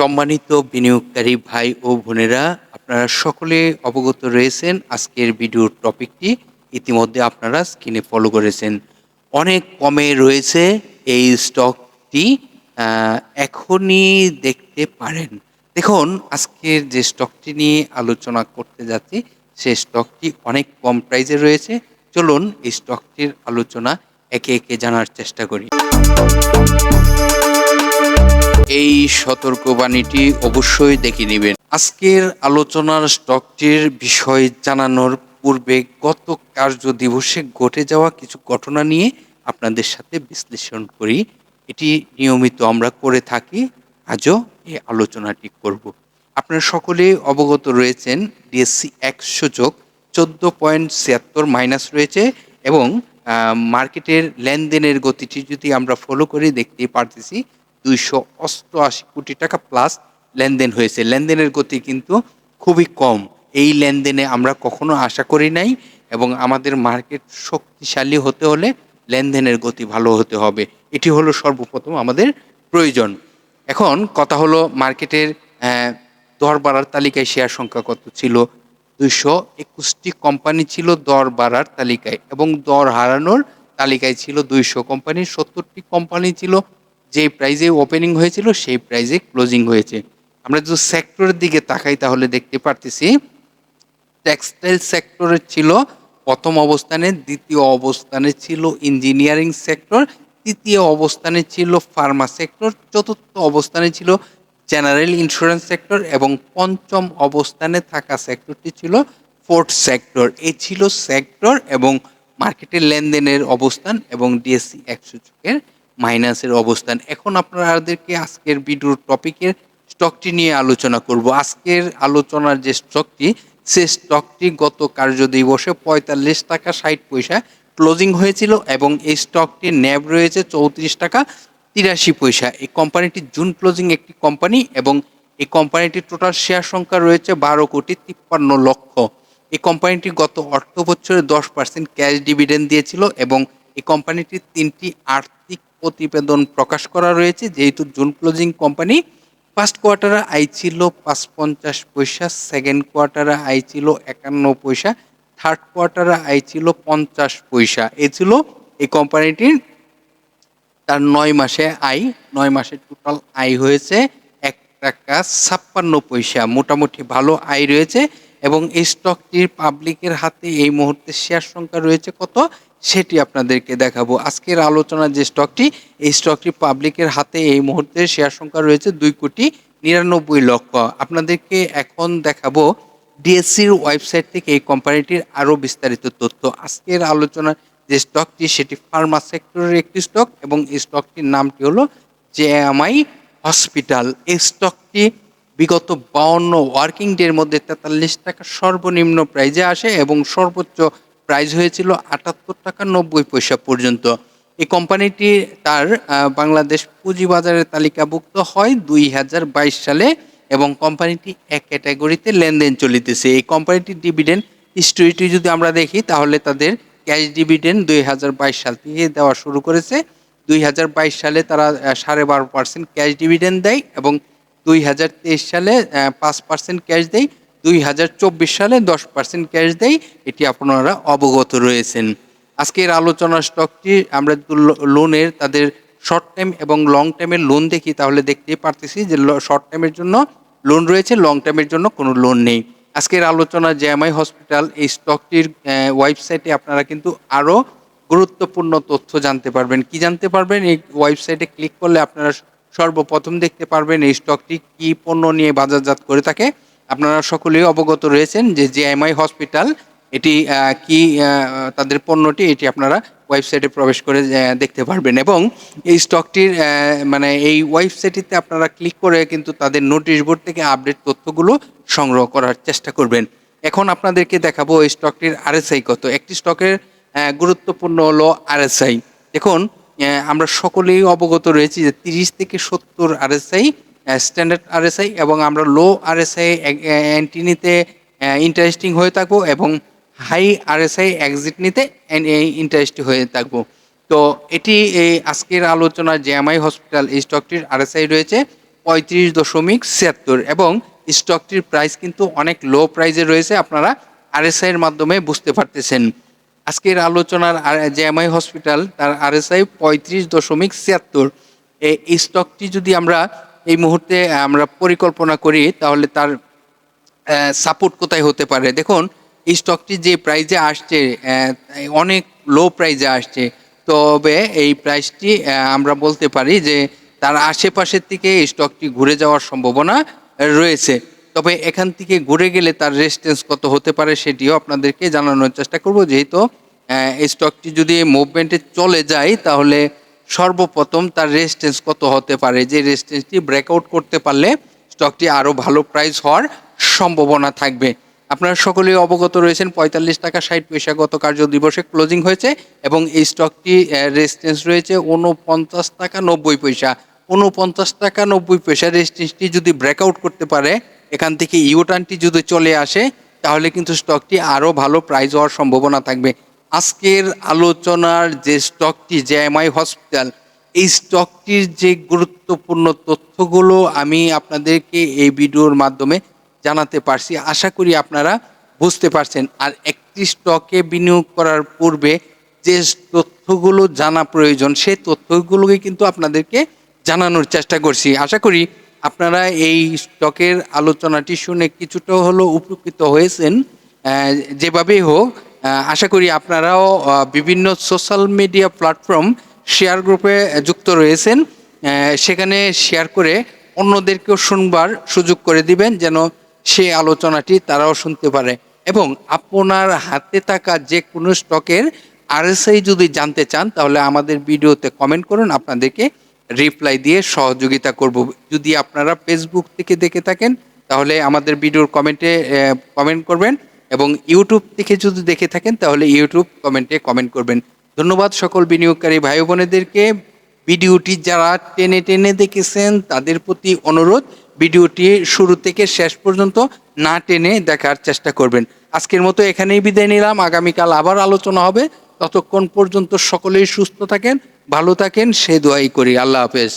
সম্মানিত বিনিয়োগকারী ভাই ও বোনেরা, আপনারা সকলে অবগত রয়েছেন আজকের ভিডিওর টপিকটি। ইতিমধ্যে আপনারা স্ক্রিনে ফলো করেছেন। অনেক কমে রয়েছে এই স্টকটি এখনই দেখতে পারেন। দেখুন, আজকের যে স্টকটি নিয়ে আলোচনা করতে যাচ্ছি সেই স্টকটি অনেক কম প্রাইসে রয়েছে। চলুন এই স্টকটির আলোচনা একে একে জানার চেষ্টা করি। এই সতর্কবাণীটি অবশ্যই দেখে নেবেন। আজকের আলোচনার স্টকটির বিষয় জানানোর পূর্বে গত কার্য দিবসে ঘটে যাওয়া কিছু ঘটনা নিয়ে আপনাদের সাথে বিশ্লেষণ করি। এটি নিয়মিত আমরা করে থাকি, আজও এই আলোচনাটি করব। আপনারা সকলে অবগত রয়েছেন, ডিএসসি একশো যোগ চোদ্দ পয়েন্ট ছিয়াত্তর মাইনাস রয়েছে এবং মার্কেটের লেনদেনের গতিটি যদি আমরা ফলো করে দেখতে পারতেছি দুইশো অষ্টআশি কোটি টাকা প্লাস লেনদেন হয়েছে। লেনদেনের গতি কিন্তু খুবই কম। এই লেনদেনে আমরা কখনো আশা করি নাই এবং আমাদের মার্কেট শক্তিশালী হতে হলে লেনদেনের গতি ভালো হতে হবে। এটি হলো সর্বপ্রথম আমাদের প্রয়োজন। এখন কথা হলো মার্কেটের দর বাড়ার তালিকায় শেয়ার সংখ্যা কত ছিল? দুইশো একুশটি কোম্পানি ছিল দর বাড়ার তালিকায় এবং দর হারানোর তালিকায় ছিল দুইশো কোম্পানি সত্তরটি কোম্পানি ছিল যে প্রাইজে ওপেনিং হয়েছিল, সেই প্রাইজে ক্লোজিং হয়েছে। আমরা যদি সেক্টরের দিকে তাকাই তাহলে দেখতে পারতেছি টেক্সটাইল সেক্টরে ছিল, প্রথম অবস্থানে, দ্বিতীয় অবস্থানে ছিল ইঞ্জিনিয়ারিং সেক্টর তৃতীয় অবস্থানে ছিল ফার্মা সেক্টর চতুর্থ অবস্থানে ছিল জেনারেল ইন্স্যুরেন্স সেক্টর এবং পঞ্চম অবস্থানে থাকা সেক্টরটি ছিল ফোর্থ সেক্টর এ ছিল সেক্টর এবং মার্কেটের লেনদেনের অবস্থান এবং ডিএসসি একশো চোখের মাইনাসের অবস্থান। এখন আপনাদেরকে আজকের ভিডিওর টপিকের স্টকটি নিয়ে আলোচনা করব। আজকের আলোচনার যে স্টকটি, সে স্টকটি গত কার্য দিবসে পঁয়তাল্লিশ টাকা ষাট পয়সা ক্লোজিং হয়েছিল এবং এই স্টকটির ন্যাব রয়েছে চৌত্রিশ টাকা তিরাশি পয়সা। এই কোম্পানিটি জুন ক্লোজিং একটি কোম্পানি এবং এই কোম্পানিটির টোটাল শেয়ার সংখ্যা রয়েছে বারো কোটি তিপ্পান্ন লক্ষ। এই কোম্পানিটি গত অর্থ বছরে দশ পার্সেন্ট ক্যাশ ডিভিডেন্ড দিয়েছিল এবং এই কোম্পানিটির তিনটি আর্থিক প্রতিবেদন প্রকাশ করা রয়েছে, যেহেতু জুন ক্লোজিং কোম্পানি ফার্স্ট কোয়ার্টারে আয় ছিল পাঁচ পঞ্চাশ পয়সা, সেকেন্ড কোয়ার্টারে আয় ছিল একান্ন পয়সা, থার্ড কোয়ার্টারে আয় ছিল পঞ্চাশ পয়সা। এ ছিল এই কোম্পানিটির তার নয় মাসে আয়, নয় মাসে টোটাল আয় হয়েছে এক টাকা ছাপ্পান্ন পয়সা। মোটামুটি ভালো আয় রয়েছে এবং এই স্টকটির পাবলিকের হাতে এই মুহূর্তে শেয়ার সংখ্যা রয়েছে কত? সেটি আপনাদেরকে দেখাবো। আজকের আলোচনার যে স্টকটি এই স্টকটি পাবলিকের হাতে এই মুহূর্তে শেয়ার সংখ্যা রয়েছে দুই কোটি নিরানব্বই লক্ষ। আপনাদেরকে এখন দেখাবো ডিএসসির ওয়েবসাইট থেকে এই কোম্পানিটির আরও বিস্তারিত তথ্য। আজকের আলোচনার যে স্টকটি সেটি ফার্মা সেক্টরের একটি স্টক এবং এই স্টকটির নামটি হলো জেএমআই হসপিটাল এই স্টকটি বিগত বাউন্ন ওয়ার্কিং ডের মধ্যে তেতাল্লিশ টাকা সর্বনিম্ন প্রাইজে আসে এবং সর্বোচ্চ প্রাইস হয়েছিল আটাত্তর টাকা নব্বই পয়সা পর্যন্ত। এই কোম্পানিটি তার বাংলাদেশ পুঁজিবাজারে তালিকাভুক্ত হয় দুই হাজার বাইশ সালে এবং কোম্পানিটি এক ক্যাটাগরিতে লেনদেন চলিতেছে। এই কোম্পানিটির ডিভিডেন্ড হিস্ট্রিটি যদি আমরা দেখি, তাহলে তাদের ক্যাশ ডিভিডেন্ড দুই হাজার বাইশ সাল থেকে দেওয়া শুরু করেছে। দুই হাজার বাইশ সালে তারা সাড়ে বারো পার্সেন্ট ক্যাশ ডিভিডেন্ড দেয় এবং দুই হাজার তেইশ সালে পাঁচ পার্সেন্ট ক্যাশ দেয়। দুই হাজার চব্বিশ সালে দশ পার্সেন্ট ক্যাশ দেয় এটি আপনারা অবগত রয়েছেন। আজকের আলোচনার স্টকটি আমরা লোনের তাদের শর্ট টাইম এবং লং টাইমের লোন দেখি, তাহলে দেখতেই পারতেছি যে শর্ট টাইমের জন্য লোন রয়েছে লং টাইমের জন্য কোনো লোন নেই। আজকের আলোচনা জেএমআই হসপিটাল এই স্টকটির ওয়েবসাইটে আপনারা কিন্তু আরও গুরুত্বপূর্ণ তথ্য জানতে পারবেন। কি জানতে পারবেন? এই ওয়েবসাইটে ক্লিক করলে আপনারা সর্বপ্রথম দেখতে পারবেন এই স্টকটি কি পণ্য নিয়ে বাজারজাত করে থাকে। আপনারা সকলেই অবগত রয়েছেন যে জেএমআই হসপিটাল, এটি কি তাদের পণ্যটি, এটি আপনারা ওয়েবসাইটে প্রবেশ করে দেখতে পারবেন এবং এই স্টকটির মানে এই ওয়েবসাইটটিতে আপনারা ক্লিক করে কিন্তু তাদের নোটিশ বোর্ড থেকে আপডেট তথ্যগুলো সংগ্রহ করার চেষ্টা করবেন। এখন আপনাদেরকে দেখাবো এই স্টকটির আরএসআই কত। একটি স্টকের গুরুত্বপূর্ণ হলো আরএসআই। দেখুন আমরা সকলেই অবগত রয়েছি যে তিরিশ থেকে সত্তর আরএসআই স্ট্যান্ডার্ড আরএসআই এবং আমরা লো আরএসআই অ্যান্টি নিতে ইন্টারেস্টিং হয়ে থাকব এবং হাই আরএসআই এক্সিট নিতে ইন্টারেস্টিং হয়ে থাকব। তো এটি এই আজকের আলোচনা জেএমআই হসপিটাল এই স্টকটির আরএসআই রয়েছে পঁয়ত্রিশ দশমিক ছিয়াত্তর এবং স্টকটির প্রাইস কিন্তু অনেক লো প্রাইজে রয়েছে, আপনারা আরএসআই এর মাধ্যমে বুঝতে পারতেছেন। আজকের আলোচনার জেএমআই হসপিটাল তার আরএসআই পঁয়ত্রিশ দশমিক ছিয়াত্তর। এই স্টকটি যদি আমরা এই মুহূর্তে আমরা পরিকল্পনা করি তাহলে তার সাপোর্ট কোথায় হতে পারে? দেখুন, এই স্টকটি যে প্রাইজে আসছে অনেক লো প্রাইজে আসছে। তবে এই প্রাইসটি আমরা বলতে পারি যে তার আশেপাশের থেকে এই স্টকটি ঘুরে যাওয়ার সম্ভাবনা রয়েছে। তবে এখান থেকে ঘুরে গেলে তার রেজিস্ট্যান্স কত হতে পারে সেটিও আপনাদেরকে জানানোর চেষ্টা করব। যেহেতু এই স্টকটি যদি মুভমেন্টে চলে যায়, তাহলে সর্বপ্রথম তার রেজিস্ট্যান্স কত হতে পারে? যে রেজিস্ট্যান্সটি ব্রেকআউট করতে পারলে স্টকটি আরও ভালো প্রাইস হওয়ার সম্ভাবনা থাকবে। আপনারা সকলেই অবগত রয়েছেন, পঁয়তাল্লিশ টাকা ষাট পয়সা গত কার্য দিবসে ক্লোজিং হয়েছে এবং এই স্টকটি রেজিস্ট্যান্স রয়েছে উনপঞ্চাশ টাকা নব্বই পয়সা। উনপঞ্চাশ টাকা নব্বই পয়সা রেজিস্ট্যান্সটি যদি ব্রেকআউট করতে পারে, এখান থেকে ইউটার্নটি যদি চলে আসে, তাহলে কিন্তু স্টকটি আরও ভালো প্রাইস হওয়ার সম্ভাবনা থাকবে। আজকের আলোচনার যে স্টকটি জেএমআই হসপিটাল এই স্টকটির যে গুরুত্বপূর্ণ তথ্যগুলো আমি আপনাদেরকে এই ভিডিওর মাধ্যমে জানাতে পারছি, আশা করি আপনারা বুঝতে পারছেন। আর একটি স্টকে বিনিয়োগ করার পূর্বে যে তথ্যগুলো জানা প্রয়োজন সেই তথ্যগুলোকে কিন্তু আপনাদেরকে জানানোর চেষ্টা করছি। আশা করি আপনারা এই স্টকের আলোচনাটি শুনে কিছুটা হলেও উপকৃত হয়েছেন। যেভাবেই হোক আশা করি আপনারাও বিভিন্ন সোশ্যাল মিডিয়া প্ল্যাটফর্ম শেয়ার গ্রুপে যুক্ত রয়েছেন। সেখানে শেয়ার করে অন্যদেরকেও শুনবার সুযোগ করে দিবেন, যেন সে আলোচনাটি তারাও শুনতে পারে। এবং আপনার হাতে থাকা যে কোনো স্টকের আরএসআই যদি জানতে চান, তাহলে আমাদের ভিডিওতে কমেন্ট করুন, আপনাদেরকে রিপ্লাই দিয়ে সহযোগিতা করব। যদি আপনারা ফেসবুক থেকে দেখে থাকেন, তাহলে আমাদের ভিডিওর কমেন্টে কমেন্ট করবেন। এবং ইউটিউব থেকে যদি দেখে থাকেন, তাহলে ইউটিউব কমেন্টে কমেন্ট করবেন। ধন্যবাদ সকল বিনিয়োগকারী ভাই বোনেদেরকে। ভিডিওটি যারা টেনে টেনে দেখেছেন, তাদের প্রতি অনুরোধ, ভিডিওটি শুরু থেকে শেষ পর্যন্ত না টেনে দেখার চেষ্টা করবেন। আজকের মতো এখানেই বিদায় নিলাম। আগামীকাল আবার আলোচনা হবে। ততক্ষণ পর্যন্ত সকলেই সুস্থ থাকেন, ভালো থাকেন, সে দোয়াই করি। আল্লাহ হাফেজ।